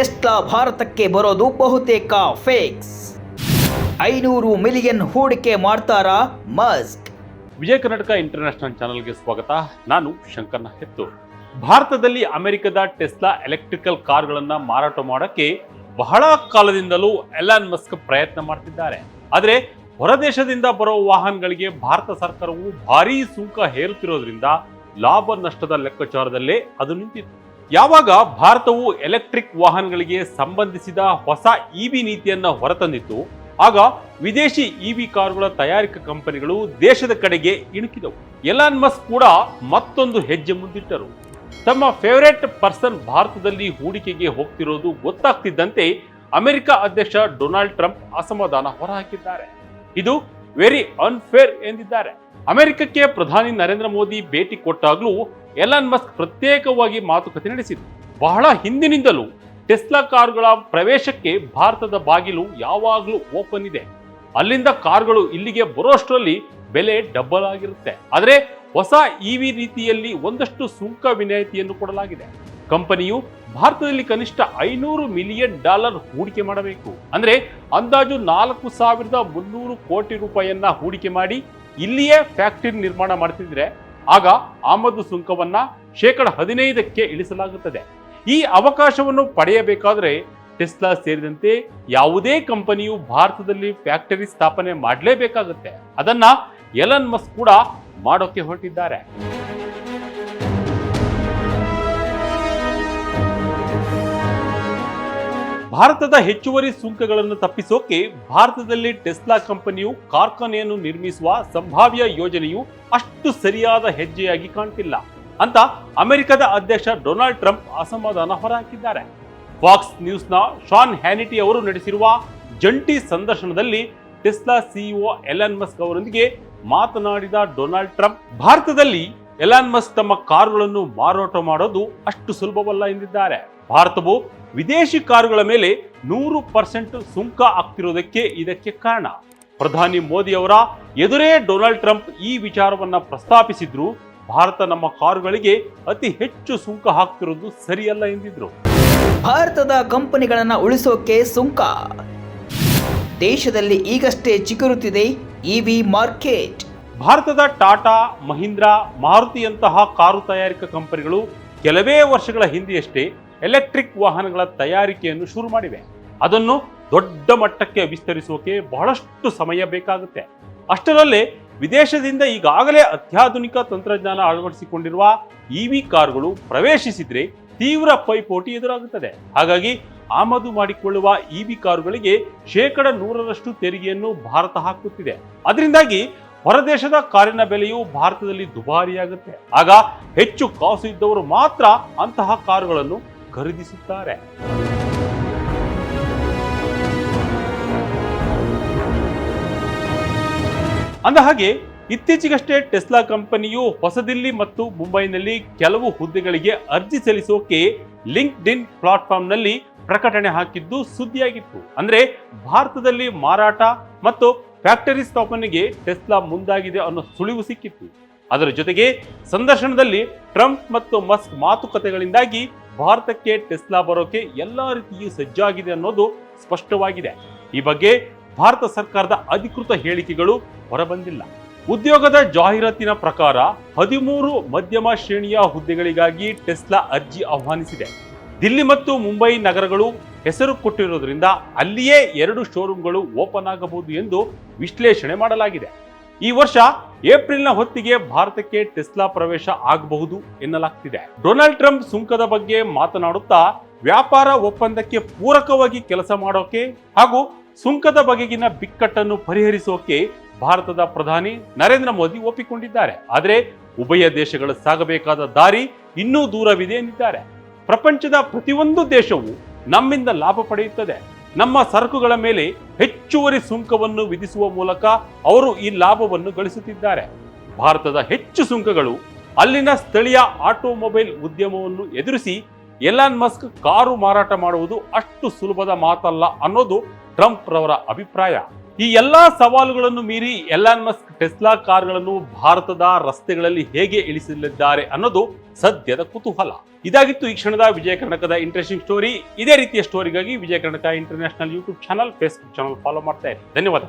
Tesla ಭಾರತಕ್ಕೆ ಬರೋದು ಬಹುತೇಕ ಫೇಕ್ಸ್. ಐನೂರು ಮಿಲಿಯನ್ ಹೂಡಿಕೆ ಮಾಡ್ತಾರಾ ಮಸ್ಕ್. ವಿಜಯ ಕರ್ನಾಟಕ ಇಂಟರ್ನ್ಯಾಷನಲ್ ಚಾನಲ್ಗೆ ಸ್ವಾಗತ. ನಾನು ಶಂಕರ್ನ ಹೆತ್ತು ಭಾರತದಲ್ಲಿ ಅಮೆರಿಕದ ಟೆಸ್ಲಾ ಎಲೆಕ್ಟ್ರಿಕಲ್ ಕಾರ್ಗಳನ್ನು ಮಾರಾಟ ಮಾಡೋಕ್ಕೆ ಬಹಳ ಕಾಲದಿಂದಲೂ ಎಲಾನ್ ಮಸ್ಕ್ ಪ್ರಯತ್ನ ಮಾಡ್ತಿದ್ದಾರೆ. ಆದರೆ ಹೊರದೇಶದಿಂದ ಬರೋ ವಾಹನಗಳಿಗೆ ಭಾರತ ಸರ್ಕಾರವು ಭಾರೀ ಸುಂಕ ಹೇರುತ್ತಿರೋದ್ರಿಂದ ಲಾಭ ನಷ್ಟದ ಲೆಕ್ಕಾಚಾರದಲ್ಲೇ ಅದು ನಿಂತಿತ್ತು. ಯಾವಾಗ ಭಾರತವು ಎಲೆಕ್ಟ್ರಿಕ್ ವಾಹನಗಳಿಗೆ ಸಂಬಂಧಿಸಿದ ಹೊಸ ಇವಿ ನೀತಿಯನ್ನ ಹೊರತಂದಿತ್ತು, ಆಗ ವಿದೇಶಿ ಇವಿ ಕಾರುಗಳ ತಯಾರಿಕಾ ಕಂಪನಿಗಳು ದೇಶದ ಕಡೆಗೆ ಇಣುಕಿದವು. ಎಲಾನ್ ಮಸ್ಕ್ ಕೂಡ ಮತ್ತೊಂದು ಹೆಜ್ಜೆ ಮುಂದಿಟ್ಟರು. ತಮ್ಮ ಫೇವರೇಟ್ ಪರ್ಸನ್ ಭಾರತದಲ್ಲಿ ಹೂಡಿಕೆಗೆ ಹೋಗ್ತಿರೋದು ಗೊತ್ತಾಗ್ತಿದ್ದಂತೆ ಅಮೆರಿಕ ಅಧ್ಯಕ್ಷ ಡೊನಾಲ್ಡ್ ಟ್ರಂಪ್ ಅಸಮಾಧಾನ ಹೊರಹಾಕಿದ್ದಾರೆ. ಇದು ವೆರಿ ಅನ್ಫೇರ್ ಎಂದಿದ್ದಾರೆ. ಅಮೆರಿಕಕ್ಕೆ ಪ್ರಧಾನಿ ನರೇಂದ್ರ ಮೋದಿ ಭೇಟಿ ಕೊಟ್ಟಾಗಲೂ ಎಲನ್ ಮಸ್ಕ್ ಪ್ರತ್ಯೇಕವಾಗಿ ಮಾತುಕತೆ ನಡೆಸಿದ್ರು ಬಹಳ ಹಿಂದಿನಿಂದಲೂ ಟೆಸ್ಲಾ ಕಾರುಗಳ ಪ್ರವೇಶಕ್ಕೆ ಭಾರತದ ಬಾಗಿಲು ಯಾವಾಗಲೂ ಓಪನ್ ಇದೆ. ಅಲ್ಲಿಂದ ಕಾರುಗಳು ಇಲ್ಲಿಗೆ ಬರೋಷ್ಟರಲ್ಲಿ ಬೆಲೆ ಡಬಲ್ ಆಗಿರುತ್ತೆ. ಆದರೆ ಹೊಸ ಇವಿ ರೀತಿಯಲ್ಲಿ ಒಂದಷ್ಟು ಸುಂಕ ವಿನಾಯಿತಿಯನ್ನು ಕೊಡಲಾಗಿದೆ. ಕಂಪನಿಯು ಭಾರತದಲ್ಲಿ ಕನಿಷ್ಠ ಐನೂರು ಮಿಲಿಯನ್ ಡಾಲರ್ ಹೂಡಿಕೆ ಮಾಡಬೇಕು. ಅಂದರೆ ಅಂದಾಜು ನಾಲ್ಕು ಸಾವಿರದ ಮುನ್ನೂರು ಕೋಟಿ ರೂಪಾಯಿಯನ್ನ ಹೂಡಿಕೆ ಮಾಡಿ ಇಲ್ಲಿಯೇ ಫ್ಯಾಕ್ಟರಿ ನಿರ್ಮಾಣ ಮಾಡ್ತಿದ್ರೆ ಆಗ ಆಮದು ಸುಂಕವನ್ನ ಶೇಕಡ ಹದಿನೈದಕ್ಕೆ ಇಳಿಸಲಾಗುತ್ತದೆ. ಈ ಅವಕಾಶವನ್ನು ಪಡೆಯಬೇಕಾದ್ರೆ ಟೆಸ್ಲಾ ಸೇರಿದಂತೆ ಯಾವುದೇ ಕಂಪನಿಯು ಭಾರತದಲ್ಲಿ ಫ್ಯಾಕ್ಟರಿ ಸ್ಥಾಪನೆ ಮಾಡಲೇಬೇಕಾಗುತ್ತೆ. ಅದನ್ನ ಎಲನ್ ಮಸ್ಕ್ ಕೂಡ ಮಾಡೋಕೆ ಹೊರಟಿದ್ದಾರೆ. ಭಾರತದ ಹೆಚ್ಚುವರಿ ಸುಂಕಗಳನ್ನು ತಪ್ಪಿಸೋಕೆ ಭಾರತದಲ್ಲಿ ಟೆಸ್ಲಾ ಕಂಪನಿಯು ಕಾರ್ಖಾನೆಯನ್ನು ನಿರ್ಮಿಸುವ ಸಂಭಾವ್ಯ ಯೋಜನೆಯು ಅಷ್ಟು ಸರಿಯಾದ ಹೆಜ್ಜೆಯಾಗಿ ಕಾಣ್ತಿಲ್ಲ ಅಂತ ಅಮೆರಿಕದ ಅಧ್ಯಕ್ಷ ಡೊನಾಲ್ಡ್ ಟ್ರಂಪ್ ಅಸಮಾಧಾನ ಹೊರಹಾಕಿದ್ದಾರೆ. ಫಾಕ್ಸ್ ನ್ಯೂಸ್ನ ಶಾನ್ ಹ್ಯಾನಿಟಿ ಅವರು ನಡೆಸಿರುವ ಜಂಟಿ ಸಂದರ್ಶನದಲ್ಲಿ ಟೆಸ್ಲಾ ಸಿಇಒ ಎಲನ್ ಮಸ್ಕ್ ಅವರೊಂದಿಗೆ ಮಾತನಾಡಿದ ಡೊನಾಲ್ಡ್ ಟ್ರಂಪ್, ಭಾರತದಲ್ಲಿ ಎಲಾನ್ ಮಸ್ಕ್ ತಮ್ಮ ಕಾರುಗಳನ್ನು ಮಾರಾಟ ಮಾಡೋದು ಅಷ್ಟು ಸುಲಭವಲ್ಲ ಎಂದಿದ್ದಾರೆ. ಭಾರತವು ವಿದೇಶಿ ಕಾರುಗಳ ಮೇಲೆ ನೂರು ಪರ್ಸೆಂಟ್ ಸುಂಕ ಆಗ್ತಿರೋದಕ್ಕೆ ಇದಕ್ಕೆ ಕಾರಣ. ಪ್ರಧಾನಿ ಮೋದಿ ಅವರ ಎದುರೇ ಡೊನಾಲ್ಡ್ ಟ್ರಂಪ್ ಈ ವಿಚಾರವನ್ನ ಪ್ರಸ್ತಾಪಿಸಿದ್ರು. ಭಾರತ ನಮ್ಮ ಕಾರುಗಳಿಗೆ ಅತಿ ಹೆಚ್ಚು ಸುಂಕ ಹಾಕ್ತಿರೋದು ಸರಿಯಲ್ಲ ಎಂದಿದ್ರು. ಭಾರತದ ಕಂಪನಿಗಳನ್ನು ಉಳಿಸೋಕೆ ಸುಂಕ. ದೇಶದಲ್ಲಿ ಈಗಷ್ಟೇ ಚಿಗುರುತ್ತಿದೆ ಇವಿ ಮಾರ್ಕೆಟ್. ಭಾರತದ ಟಾಟಾ, ಮಹೀಂದ್ರಾ, ಮಾರುತಿಯಂತಹ ಕಾರು ತಯಾರಿಕಾ ಕಂಪನಿಗಳು ಕೆಲವೇ ವರ್ಷಗಳ ಹಿಂದೆಯಷ್ಟೇ ಎಲೆಕ್ಟ್ರಿಕ್ ವಾಹನಗಳ ತಯಾರಿಕೆಯನ್ನು ಶುರು ಮಾಡಿವೆ. ಅದನ್ನು ದೊಡ್ಡ ಮಟ್ಟಕ್ಕೆ ವಿಸ್ತರಿಸೋಕೆ ಬಹಳಷ್ಟು ಸಮಯ ಬೇಕಾಗುತ್ತೆ. ಅಷ್ಟರಲ್ಲೇ ವಿದೇಶದಿಂದ ಈಗಾಗಲೇ ಅತ್ಯಾಧುನಿಕ ತಂತ್ರಜ್ಞಾನ ಅಳವಡಿಸಿಕೊಂಡಿರುವ ಇ ವಿ ಕಾರುಗಳು ಪ್ರವೇಶಿಸಿದರೆ ತೀವ್ರ ಪೈಪೋಟಿ ಎದುರಾಗುತ್ತದೆ. ಹಾಗಾಗಿ ಆಮದು ಮಾಡಿಕೊಳ್ಳುವ ಇ ವಿ ಕಾರುಗಳಿಗೆ ಶೇಕಡ ನೂರರಷ್ಟು ತೆರಿಗೆಯನ್ನು ಭಾರತ ಹಾಕುತ್ತಿದೆ. ಅದರಿಂದಾಗಿ ಹೊರದೇಶದ ಕಾರಿನ ಬೆಲೆಯು ಭಾರತದಲ್ಲಿ ದುಬಾರಿಯಾಗುತ್ತೆ. ಆಗ ಹೆಚ್ಚು ಕಾಸು ಇದ್ದವರು ಮಾತ್ರ ಅಂತಹ ಕಾರುಗಳನ್ನು ಖರೀದಿಸುತ್ತಾರೆ. ಅಂದ ಹಾಗೆ, ಇತ್ತೀಚೆಗಷ್ಟೇ ಟೆಸ್ಲಾ ಕಂಪನಿಯು ಹೊಸದಿಲ್ಲಿ ಮತ್ತು ಮುಂಬೈನಲ್ಲಿ ಕೆಲವು ಹುದ್ದೆಗಳಿಗೆ ಅರ್ಜಿ ಸಲ್ಲಿಸೋಕೆ ಲಿಂಕ್ಡ್ ಇನ್ ಪ್ಲಾಟ್ಫಾರ್ಮ್ನಲ್ಲಿ ಪ್ರಕಟಣೆ ಹಾಕಿದ್ದು ಸುದ್ದಿಯಾಗಿತ್ತು. ಅಂದ್ರೆ, ಭಾರತದಲ್ಲಿ ಮಾರಾಟ ಮತ್ತು ಫ್ಯಾಕ್ಟರಿ ಸ್ಥಾಪನೆಗೆ ಟೆಸ್ಲಾ ಮುಂದಾಗಿದೆ ಅನ್ನೋ ಸುಳಿವು ಸಿಕ್ಕಿತ್ತು. ಅದರ ಜೊತೆಗೆ ಸಂದರ್ಶನದಲ್ಲಿ ಟ್ರಂಪ್ ಮತ್ತು ಮಸ್ಕ್ ಮಾತುಕತೆಗಳಿಂದಾಗಿ ಭಾರತಕ್ಕೆ ಟೆಸ್ಲಾ ಬರೋಕೆ ಎಲ್ಲ ರೀತಿಯೂ ಸಜ್ಜಾಗಿದೆ ಅನ್ನೋದು ಸ್ಪಷ್ಟವಾಗಿದೆ. ಈ ಬಗ್ಗೆ ಭಾರತ ಸರ್ಕಾರದ ಅಧಿಕೃತ ಹೇಳಿಕೆಗಳು ಹೊರಬಂದಿಲ್ಲ. ಉದ್ಯೋಗದ ಜಾಹೀರಾತಿನ ಪ್ರಕಾರ ಹದಿಮೂರು ಮಧ್ಯಮ ಶ್ರೇಣಿಯ ಹುದ್ದೆಗಳಿಗಾಗಿ ಟೆಸ್ಲಾ ಅರ್ಜಿ ಆಹ್ವಾನಿಸಿದೆ. ದಿಲ್ಲಿ ಮತ್ತು ಮುಂಬೈ ನಗರಗಳು ಹೆಸರು ಕೊಟ್ಟಿರೋದ್ರಿಂದ ಅಲ್ಲಿಯೇ ಎರಡು ಶೋರೂಮ್ಗಳು ಓಪನ್ ಆಗಬಹುದು ಎಂದು ವಿಶ್ಲೇಷಣೆ ಮಾಡಲಾಗಿದೆ. ಈ ವರ್ಷ ಏಪ್ರಿಲ್ನ ಹೊತ್ತಿಗೆ ಭಾರತಕ್ಕೆ ಟೆಸ್ಲಾ ಪ್ರವೇಶ ಆಗಬಹುದು ಎನ್ನಲಾಗ್ತಿದೆ. ಡೊನಾಲ್ಡ್ ಟ್ರಂಪ್ ಸುಂಕದ ಬಗ್ಗೆ ಮಾತನಾಡುತ್ತಾ ವ್ಯಾಪಾರ ಒಪ್ಪಂದಕ್ಕೆ ಪೂರಕವಾಗಿ ಕೆಲಸ ಮಾಡೋಕೆ ಹಾಗೂ ಸುಂಕದ ಬಗೆಗಿನ ಬಿಕ್ಕಟ್ಟನ್ನು ಪರಿಹರಿಸೋಕೆ ಭಾರತದ ಪ್ರಧಾನಿ ನರೇಂದ್ರ ಮೋದಿ ಒಪ್ಪಿಕೊಂಡಿದ್ದಾರೆ. ಆದರೆ ಉಭಯ ದೇಶಗಳು ಸಾಗಬೇಕಾದ ದಾರಿ ಇನ್ನೂ ದೂರವಿದೆ ಎಂದಿದ್ದಾರೆ. ಪ್ರಪಂಚದ ಪ್ರತಿಯೊಂದು ದೇಶವು ನಮ್ಮಿಂದ ಲಾಭ ಪಡೆಯುತ್ತದೆ. ನಮ್ಮ ಸರಕುಗಳ ಮೇಲೆ ಹೆಚ್ಚುವರಿ ಸುಂಕವನ್ನು ವಿಧಿಸುವ ಮೂಲಕ ಅವರು ಈ ಲಾಭವನ್ನು ಗಳಿಸುತ್ತಿದ್ದಾರೆ. ಭಾರತದ ಹೆಚ್ಚು ಸುಂಕಗಳು ಅಲ್ಲಿನ ಸ್ಥಳೀಯ ಆಟೋಮೊಬೈಲ್ ಉದ್ಯಮವನ್ನು ಎದುರಿಸಿ ಎಲಾನ್ ಮಸ್ಕ್ ಕಾರು ಮಾರಾಟ ಮಾಡುವುದು ಅಷ್ಟು ಸುಲಭದ ಮಾತಲ್ಲ ಅನ್ನೋದು ಟ್ರಂಪ್ ರವರ ಅಭಿಪ್ರಾಯ. ಈ ಎಲ್ಲ ಸವಾಲುಗಳನ್ನು ಮೀರಿ ಎಲಾನ್ ಮಸ್ಕ್ ಟೆಸ್ಲಾ ಕಾರ್ಗಳನ್ನು ಭಾರತದ ರಸ್ತೆಗಳಲ್ಲಿ ಹೇಗೆ ಇಳಿಸಲಿದ್ದಾರೆ ಅನ್ನೋದು ಸದ್ಯದ ಕುತೂಹಲ. ಇದಾಗಿತ್ತು ಈ ಕ್ಷಣದ ವಿಜಯ ಕರ್ನಾಟಕದ ಇಂಟ್ರೆಸ್ಟಿಂಗ್ ಸ್ಟೋರಿ ಇದೇ ರೀತಿಯ ಸ್ಟೋರಿಗಾಗಿ Vijaya Karnataka international YouTube channel Facebook channel follow ಮಾಡ್ತಾ ಇರಿ. ಧನ್ಯವಾದ